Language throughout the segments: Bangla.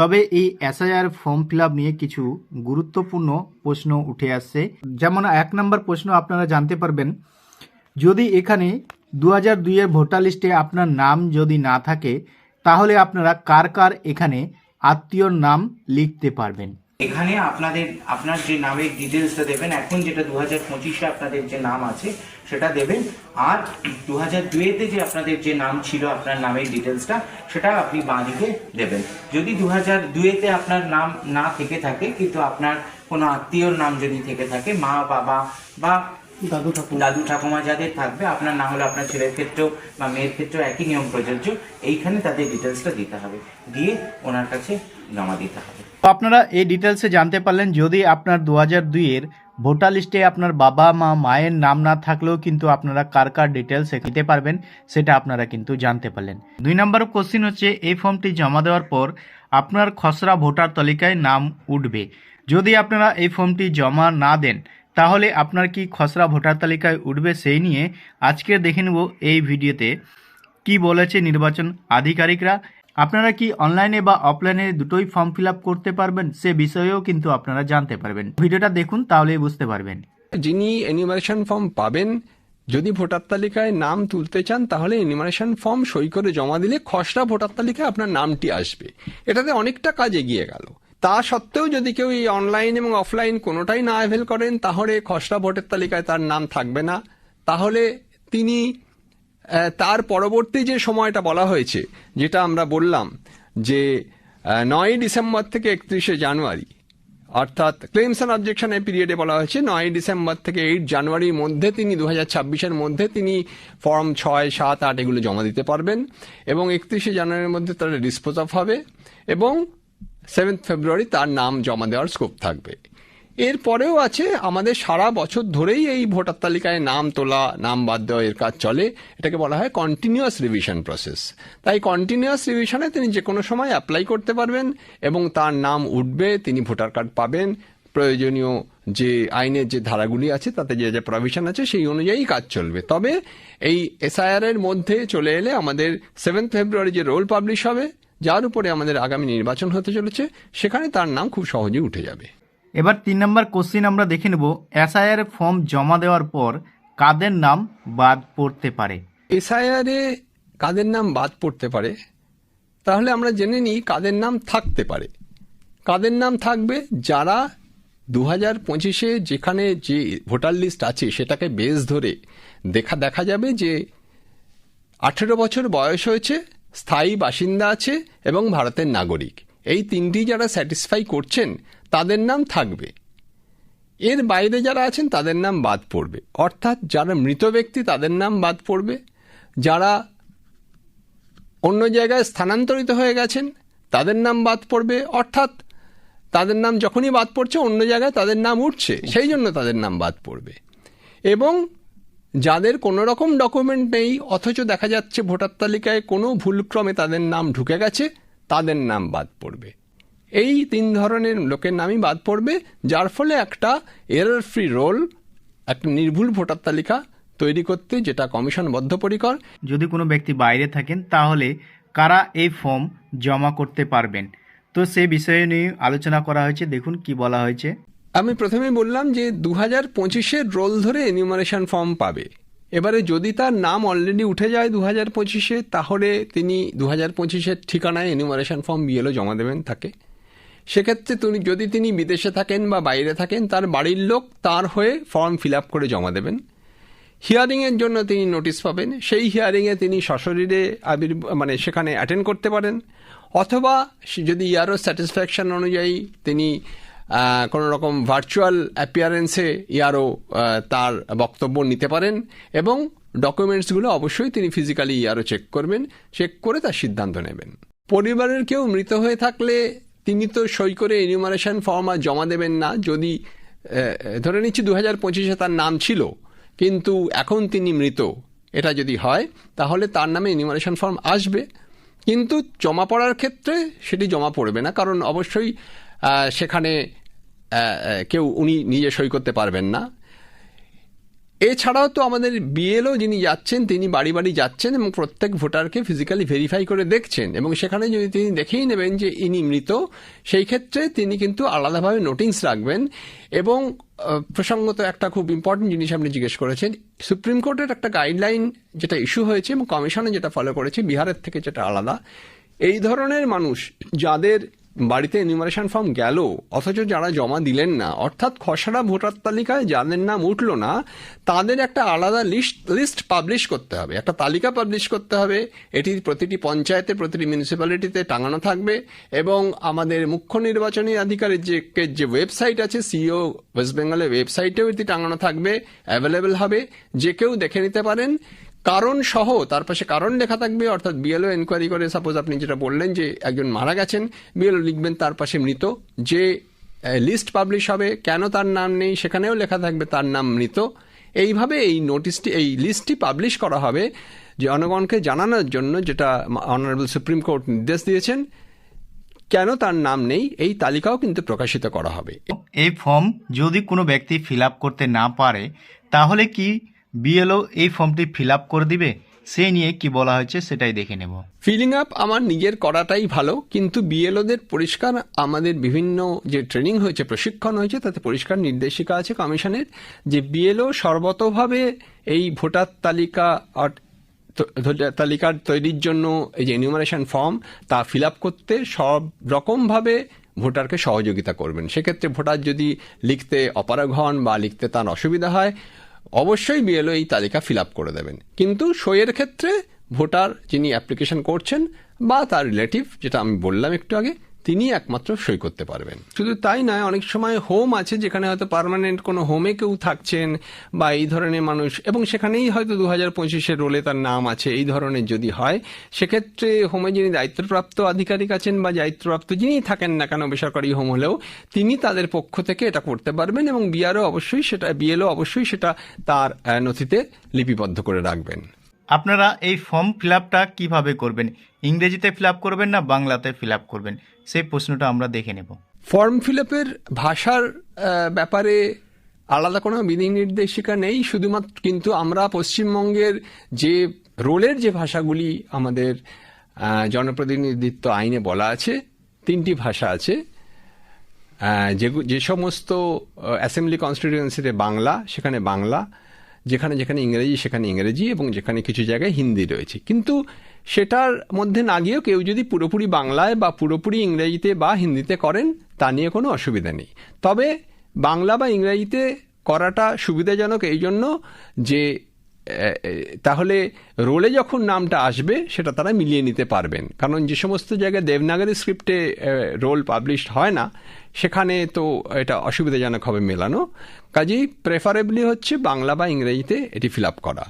তবে এই এসআইআর ফর্ম ফিল নিয়ে কিছু গুরুত্বপূর্ণ প্রশ্ন উঠে আসছে। যেমন এক নম্বর প্রশ্ন আপনারা জানতে পারবেন, যদি এখানে দু হাজার দুইয়ের ভোটার লিস্টে আপনার নাম যদি না থাকে, তাহলে আপনারা কার কার এখানে আত্মীয়র নাম লিখতে পারবেন? এখানে আপনাদের, আপনার যে নামের ডিটেলসটা দেবেন, এখন যেটা দু হাজার পঁচিশে আপনাদের যে নাম আছে, সেটা দেবেন। আর দু হাজার দুয়েতে যে আপনাদের যে নাম ছিল, আপনার নামের ডিটেলসটা, সেটা আপনি বাঁদিকে দেবেন। যদি দু হাজার দুয়েতে আপনার নাম না থেকে থাকে, কিন্তু আপনার কোনো আত্মীয়র নাম যদি থেকে থাকে, মা, বাবা বা দাদু ঠাকুমা। যাদের থাকবে আপনার না হলে আপনার ছেলের ক্ষেত্রেও বা মেয়ের ক্ষেত্রেও একই নিয়ম প্রযোজ্য এইখানে তাদের ডিটেলসটা দিতে হবে। দিয়ে ওনার কাছে জমা দিতে হবে। তো আপনারা এই ডিটেলসে জানতে পারলেন যদি আপনার দু হাজার দুইয়ের ভোটার লিস্টে আপনার বাবা মা মায়ের নাম না থাকলেও কিন্তু আপনারা কার কার ডিটেলস দিতে পারবেন সেটা আপনারা কিন্তু জানতে পারলেন। দুই নম্বর কোশ্চিন হচ্ছে এই ফর্মটি জমা দেওয়ার পর আপনার খসড়া ভোটার তালিকায় নাম উঠবে। যদি আপনারা এই ফর্মটি জমা না দেন তাহলে আপনার কি খসড়া ভোটার তালিকায় উঠবে সেই নিয়ে আজকে দেখে নেব এই ভিডিওতে। কি বলেছে নির্বাচন আধিকারিকরা? আপনারা কি অনলাইনে বা অফলাইনে দুটোই ফর্ম ফিল করতে পারবেন? সে বিষয়েও কিন্তু আপনারা জানতে পারবেন। ভিডিওটা দেখুন, তাহলেই বুঝতে পারবেন। যিনি এনিমারেশন ফর্ম পাবেন, যদি ভোটার তালিকায় নাম তুলতে চান, তাহলে এনিমারেশন ফর্ম সই করে জমা দিলে খসড়া ভোটার তালিকায় আপনার নামটি আসবে। এটাতে অনেকটা কাজ এগিয়ে গেল। তা সত্ত্বেও যদি কেউ এই অনলাইন এবং অফলাইন কোনোটাই না অ্যাভেল করেন, তাহলে খসড়া ভোটের তালিকায় তার নাম থাকবে না। তাহলে তিনি তার পরবর্তী যে সময়টা বলা হয়েছে, যেটা আমরা বললাম যে নয় ডিসেম্বর থেকে একত্রিশে জানুয়ারি, অর্থাৎ ক্লেমস অ্যান্ড অবজেকশনের পিরিয়ডে বলা হয়েছে নয় ডিসেম্বর থেকে এইট জানুয়ারির মধ্যে তিনি দু হাজার মধ্যে তিনি ফর্ম ছয়, সাত, আট এগুলো জমা দিতে পারবেন এবং একত্রিশে জানুয়ারির মধ্যে তার ডিসপোজ অফ হবে এবং সেভেন্থ ফেব্রুয়ারি তার নাম জমা দেওয়ার স্কোপ থাকবে। এরপরেও আছে, আমাদের সারা বছর ধরেই এই ভোটার তালিকায় নাম তোলা, নাম বাদ দেওয়া, এর কাজ চলে। এটাকে বলা হয় কন্টিনিউয়াস রিভিশন প্রসেস তাই কন্টিনিউয়াস রিভিশনে তিনি যে কোনো সময় অ্যাপ্লাই করতে পারবেন এবং তার নাম উঠবে, তিনি ভোটার কার্ড পাবেন। প্রয়োজনীয় যে আইনের যে ধারাগুলি আছে, তাতে যে যে প্রভিশন আছে, সেই অনুযায়ী কাজ চলবে। তবে এই এসআইআর এর মধ্যে চলে এলে আমাদের সেভেন্থ ফেব্রুয়ারি যে রোল পাবলিশ হবে যার উপরে আমাদের আগামী নির্বাচন হতে চলেছে সেখানে তার নাম খুব সহজেই উঠে যাবে। এবার তিন নম্বর কোশ্চিন আমরা দেখে নেব। এসআইআর ফর্ম জমা দেওয়ার পর কাদের নাম বাদ পড়তে পারে? এসআইআরে কাদের নাম বাদ পড়তে পারে? তাহলে আমরা জেনে নিই কাদের নাম থাকতে পারে। কাদের নাম থাকবে যারা দু হাজার পঁচিশে যেখানে যে ভোটার লিস্ট আছে সেটাকে বেস ধরে দেখা দেখা যাবে যে আঠেরো বছর বয়স হয়েছে স্থায়ী বাসিন্দা আছে এবং ভারতের নাগরিক। এই তিনটি যারা স্যাটিসফাই করছেন, তাদের নাম থাকবে। এর বাইরে যারা আছেন, তাদের নাম বাদ পড়বে। অর্থাৎ যারা মৃত ব্যক্তি, তাদের নাম বাদ পড়বে। যারা অন্য জায়গায় স্থানান্তরিত হয়ে গেছেন, তাদের নাম বাদ পড়বে। অর্থাৎ তাদের নাম যখনই বাদ পড়ছে, অন্য জায়গায় তাদের নাম উঠছে। সেই জন্য তাদের নাম বাদ পড়বে। এবং যাদের কোনো রকম ডকুমেন্ট নেই, অথচ দেখা যাচ্ছে ভোটার তালিকায় কোনো ভুলক্রমে তাদের নাম ঢুকে গেছে, তাদের নাম বাদ পড়বে। এই তিন ধরনের লোকের নামই বাদ পড়বে, যার ফলে একটা এরর ফ্রি রোল একটা নির্ভুল ভোটার তালিকা তৈরি করতে যেটা কমিশন বদ্ধপরিকর। যদি কোনো ব্যক্তি বাইরে থাকেন, তাহলে কারা এই ফর্ম জমা করতে পারবেন? তো সে বিষয়ে নিয়ে আলোচনা করা হয়েছে, দেখুন কি বলা হয়েছে। আমি প্রথমেই বললাম যে দু হাজার পঁচিশের রোল ধরে এনিউমারেশন ফর্ম পাবে। এবারে যদি তার নাম অলরেডি উঠে যায় দু হাজার পঁচিশে, তাহলে তিনি দু হাজার পঁচিশের ঠিকানায় এনিউমারেশন ফর্ম বিএলও জমা দেবেন তাকে। সেক্ষেত্রে তিনি যদি তিনি বিদেশে থাকেন বা বাইরে থাকেন, তার বাড়ির লোক তার হয়ে ফর্ম ফিল আপ করে জমা দেবেন। হিয়ারিংয়ের জন্য তিনি নোটিশ পাবেন। সেই হিয়ারিংয়ে তিনি সশরীরে আবির মানে সেখানে অ্যাটেন্ড করতে পারেন। অথবা যদি ইয়ারও স্যাটিসফ্যাকশন অনুযায়ী তিনি কোনো রকম ভার্চুয়াল অ্যাপিয়ারেন্সে ইয়ারও তার বক্তব্য নিতে পারেন এবং ডকুমেন্টসগুলো অবশ্যই তিনি ফিজিক্যালি ইয়ারও চেক করবেন চেক করে তার সিদ্ধান্ত নেবেন। পরিবারের কেউ মৃত হয়ে থাকলে তিনি তো সই করে এনিউমারেশন ফর্ম আর জমা দেবেন না। যদি ধরে নিচ্ছি দু হাজার পঁচিশে তার নাম ছিল, কিন্তু এখন তিনি মৃত, এটা যদি হয়, তাহলে তার নামে এনিউমারেশন ফর্ম আসবে। কিন্তু জমা পড়ার ক্ষেত্রে সেটি জমা পড়বে না, কারণ অবশ্যই সেখানে কেউ উনি নিজে সই করতে পারবেন না। এছাড়াও তো আমাদের বিএলও যিনি যাচ্ছেন, তিনি বাড়ি বাড়ি যাচ্ছেন এবং প্রত্যেক ভোটারকে ফিজিক্যালি ভেরিফাই করে দেখছেন এবং সেখানে যদি তিনি দেখেই নেবেন যে ইনি মৃত, সেই ক্ষেত্রে তিনি কিন্তু আলাদাভাবে নোটিশ রাখবেন এবং প্রসঙ্গত একটা খুব ইম্পর্টেন্ট জিনিস আপনি জিজ্ঞেস করেছেন, সুপ্রিম কোর্টের একটা গাইডলাইন যেটা ইস্যু হয়েছে এবং কমিশনে যেটা ফলো করেছে, বিহারের থেকে যেটা আলাদা, এই ধরনের মানুষ যাদের বাড়িতে এনিমারেশন ফর্ম গেল, অথচ যারা জমা দিলেন না, অর্থাৎ খসড়া ভোটার তালিকায় যাদের নাম উঠল না, তাদের একটা আলাদা লিস্ট লিস্ট পাবলিশ করতে হবে। একটা তালিকা পাবলিশ করতে হবে। এটি প্রতিটি পঞ্চায়েতে, প্রতিটি মিউনিসিপ্যালিটিতে টাঙানো থাকবে এবং আমাদের মুখ্য নির্বাচনী আধিকারের যে যে ওয়েবসাইট আছে সিও ওয়েস্ট বেঙ্গলের ওয়েবসাইটেও এটি টাঙানো থাকবে অ্যাভেলেবেল হবে। যে কেউ দেখে নিতে পারেন। কারণ সহ, তার পাশে কারণ লেখা থাকবে, অর্থাৎ বিএলও এনকোয়ারি করে সাপোজ আপনি যেটা বললেন যে একজন মারা গেছেন বিএলও লিখবেন তার পাশে মৃত, যে লিস্ট পাবলিশ হবে, কেন তার নাম নেই সেখানেও লেখা থাকবে তার নাম মৃত। এইভাবে এই নোটিশটি এই লিস্টটি পাবলিশ করা হবে জনগণকে জানানোর জন্য যেটা অনারেবল সুপ্রিম কোর্ট নির্দেশ দিয়েছেন, কেন তার নাম নেই এই তালিকাও কিন্তু প্রকাশিত করা হবে। এই ফর্ম যদি কোনো ব্যক্তি ফিল করতে না পারে, তাহলে কি বিএলও এই ফর্মটি ফিল করে দিবে সেই নিয়ে কি বলা হয়েছে সেটাই দেখে নেব। ফিলিং আপ আমার নিজের করাটাই ভালো, কিন্তু বিএলওদের পরিষ্কার আমাদের বিভিন্ন যে ট্রেনিং হয়েছে, প্রশিক্ষণ হয়েছে, তাতে পরিষ্কার নির্দেশিকা আছে কমিশনের যে বিএলও সর্বতভাবে এই ভোটার তালিকা তালিকার তৈরির জন্য এই যে এনিউমারেশন ফর্ম তা ফিল করতে সব রকমভাবে ভোটারকে সহযোগিতা করবেন। সেক্ষেত্রে ভোটার যদি লিখতে অপারগ হন বা লিখতে তার অসুবিধা হয় অবশ্যই বিএলও এই তালিকা ফিল করে দেবেন। কিন্তু সইয়ের ক্ষেত্রে ভোটার যিনি অ্যাপ্লিকেশন করছেন বা তার রিলেটিভ, যেটা আমি বললাম একটু আগে তিনি একমাত্র সই করতে পারবেন। শুধু তাই নয়, অনেক সময় হোম আছে যেখানে হয়তো পার্মানেন্ট কোনো হোমে কেউ থাকছেন বা এই ধরনের মানুষ, এবং সেখানেই হয়তো দু হাজার পঁচিশের রোলে তার নাম আছে, এই ধরনের যদি হয়, সেক্ষেত্রে হোমে যিনি দায়িত্বপ্রাপ্ত আধিকারিক আছেন বা দায়িত্বপ্রাপ্ত যিনি থাকেন না কেন বেসরকারি হোম হলেও, তিনি তাদের পক্ষ থেকে এটা করতে পারবেন এবং বিআরও অবশ্যই সেটা বিএলও অবশ্যই সেটা তার নথিতে লিপিবদ্ধ করে রাখবেন। আপনারা এই ফর্ম ফিল আপটা কীভাবে করবেন? ইংরেজিতে ফিল আপ করবেন না, বাংলাতে ফিল আপ করবেন? সেই প্রশ্নটা আমরা দেখে নেব। ফর্ম ফিল আপের ভাষার ব্যাপারে আলাদা কোনো বিধি নির্দেশিকা নেই, শুধুমাত্র কিন্তু আমরা পশ্চিমবঙ্গের যে রোলের যে ভাষাগুলি আমাদের জনপ্রতিনিধিত্ব আইনে বলা আছে, তিনটি ভাষা আছে। যে যে সমস্ত অ্যাসেম্বলি কনস্টিটিউয়েন্সিতে বাংলা, সেখানে বাংলা যেখানে যেখানে ইংরেজি, সেখানে ইংরেজি এবং যেখানে কিছু জায়গায় হিন্দি রয়েছে। কিন্তু সেটার মধ্যে না গিয়েও কেউ যদি পুরোপুরি বাংলায় বা পুরোপুরি ইংরেজিতে বা হিন্দিতে করেন, তা নিয়ে কোনো অসুবিধা নেই। তবে বাংলা বা ইংরেজিতে করাটা সুবিধাজনক এই জন্য যে তাহলে রোলে যখন নামটা আসবে, সেটা তারা মিলিয়ে নিতে পারবেন। কারণ যে সমস্ত জায়গায় দেবনাগরী স্ক্রিপ্টে রোল পাবলিশড হয় না, সেখানে তো এটা অসুবিধাজনক হবে মেলানো। কাজেই প্রেফারেবলি হচ্ছে বাংলা বা ইংরেজিতে এটি ফিল আপ করা।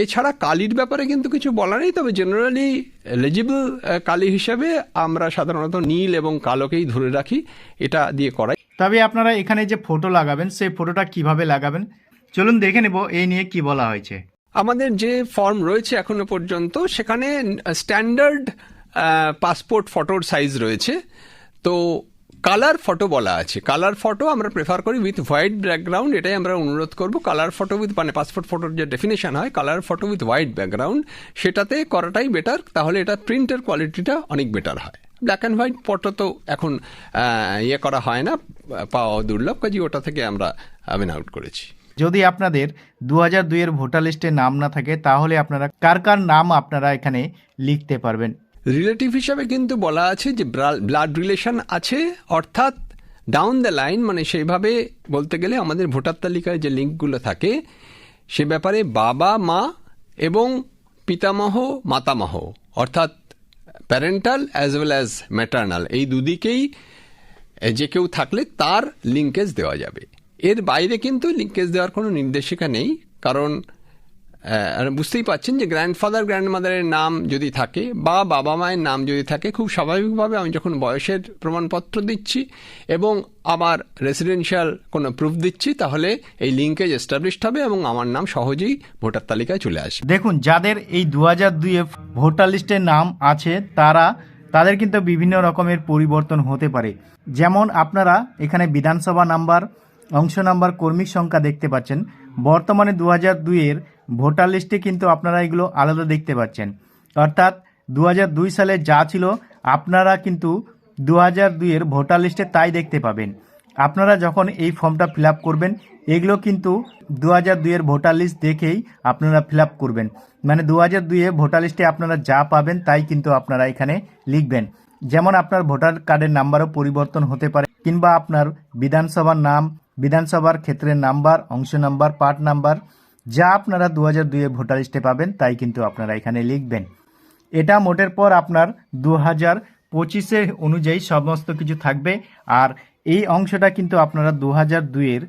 এছাড়া কালির ব্যাপারে কিন্তু কিছু বলা নেই, তবে জেনারেলি এলিজিবল কালি হিসাবে আমরা সাধারণত নীল এবং কালোকেই ধরে রাখি, এটা দিয়ে করাই। তবে আপনারা এখানে যে ফটো লাগাবেন, সেই ফটোটা কীভাবে লাগাবেন? চলুন দেখে নেব এই নিয়ে কি বলা হয়েছে। আমাদের যে ফর্ম রয়েছে এখনও পর্যন্ত, সেখানে স্ট্যান্ডার্ড পাসপোর্ট ফটোর সাইজ রয়েছে। তো কালার ফটো বলা আছে। কালার ফটো আমরা প্রেফার করি উইথ হোয়াইট ব্যাকগ্রাউন্ড এটাই আমরা অনুরোধ করব। কালার ফটো উইথ মানে পাসপোর্ট ফটোর যে ডেফিনেশন হয় colour photo with white background সেটাতে করাটাই বেটার তাহলে এটা প্রিন্টের কোয়ালিটিটা অনেক বেটার হয়। ব্ল্যাক অ্যান্ড হোয়াইট ফটো তো এখন ইয়ে করা হয় না, পাওয়া দুর্লভ কাজে ওটা থেকে আমরা আবেন আউট করেছি। যদি আপনাদের দু হাজার দুইয়ের ভোটার লিস্টে নাম না থাকে, তাহলে আপনারা কার কার নাম আপনারা এখানে লিখতে পারবেন? রিলেটিভ হিসাবে কিন্তু বলা আছে যে ব্লাড রিলেশন আছে, অর্থাৎ ডাউন দ্য লাইন মানে সেইভাবে বলতে গেলে আমাদের ভোটার তালিকায় যে লিঙ্কগুলো থাকে, সে ব্যাপারে বাবা, মা এবং পিতামহ, মাতামহ, অর্থাৎ parental as well as maternal এই দুদিকেই যে কেউ থাকলে তার লিঙ্কেজ দেওয়া যাবে। এর বাইরে কিন্তু লিঙ্কেজ দেওয়ার কোনো নির্দেশিকা নেই, কারণ বুঝতেই পাচ্ছেন যে গ্র্যান্ডফাদার গ্র্যান্ডমাদারের নাম যদি থাকে বা বাবা মায়ের নাম যদি থাকে, খুব স্বাভাবিকভাবে আমি যখন বয়সের প্রমাণপত্র দিচ্ছি এবং আমার রেসিডেন্সিয়াল কোনো প্রুফ দিচ্ছি, তাহলে এই লিঙ্কেজ এস্টাবলিশড হবে এবং আমার নাম সহজেই ভোটার তালিকায় চলে আসবে। দেখুন, যাদের এই দু হাজার দুইয়ে ভোটার লিস্টে নাম আছে, তারা, তাদের কিন্তু বিভিন্ন রকমের পরিবর্তন হতে পারে। যেমন আপনারা এখানে বিধানসভা নাম্বার অংশ নাম্বার কর্মী সংখ্যা দেখতে পাচ্ছেন। বর্তমানে দু হাজার দুইয়ের ভোটার লিস্টে কিন্তু আপনারা এগুলো আলাদা দেখতে পাচ্ছেন। অর্থাৎ দু দুই সালে যা ছিল, আপনারা কিন্তু দু হাজার দুইয়ের ভোটার লিস্টে তাই দেখতে পাবেন। আপনারা যখন এই ফর্মটা ফিল করবেন, এগুলো কিন্তু দু হাজার দুইয়ের ভোটার লিস্ট দেখেই আপনারা ফিল করবেন। মানে দু হাজার দুইয়ে ভোটার লিস্টে আপনারা যা পাবেন, তাই কিন্তু আপনারা এখানে লিখবেন। যেমন আপনার ভোটার কার্ডের নাম্বারও পরিবর্তন হতে পারে, কিংবা আপনার বিধানসভার নাম বিধানসভার ক্ষেত্রের নাম্বার, অংশ নাম্বার, পার্ট নাম্বার, যা আপনারা দু হাজার দুইয়ে ভোটার লিস্টে পাবেন, তাই কিন্তু আপনারা এখানে লিখবেন। এটা মোটের পর আপনার দু হাজার পঁচিশে অনুযায়ী সমস্ত কিছু থাকবে, আর এই অংশটা কিন্তু আপনারা দু হাজার দুইয়ের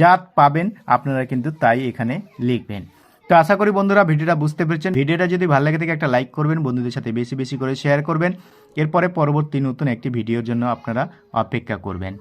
জাত পাবেন, আপনারা কিন্তু তাই এখানে লিখবেন। তো আশা করি বন্ধুরা ভিডিওটা বুঝতে পেরেছেন। ভিডিওটা যদি ভালো লাগে থাকে একটা লাইক করবেন, বন্ধুদের সাথে বেশি বেশি করে শেয়ার করবেন। এরপরে পরবর্তী নতুন একটি ভিডিওর জন্য আপনারা অপেক্ষা করবেন।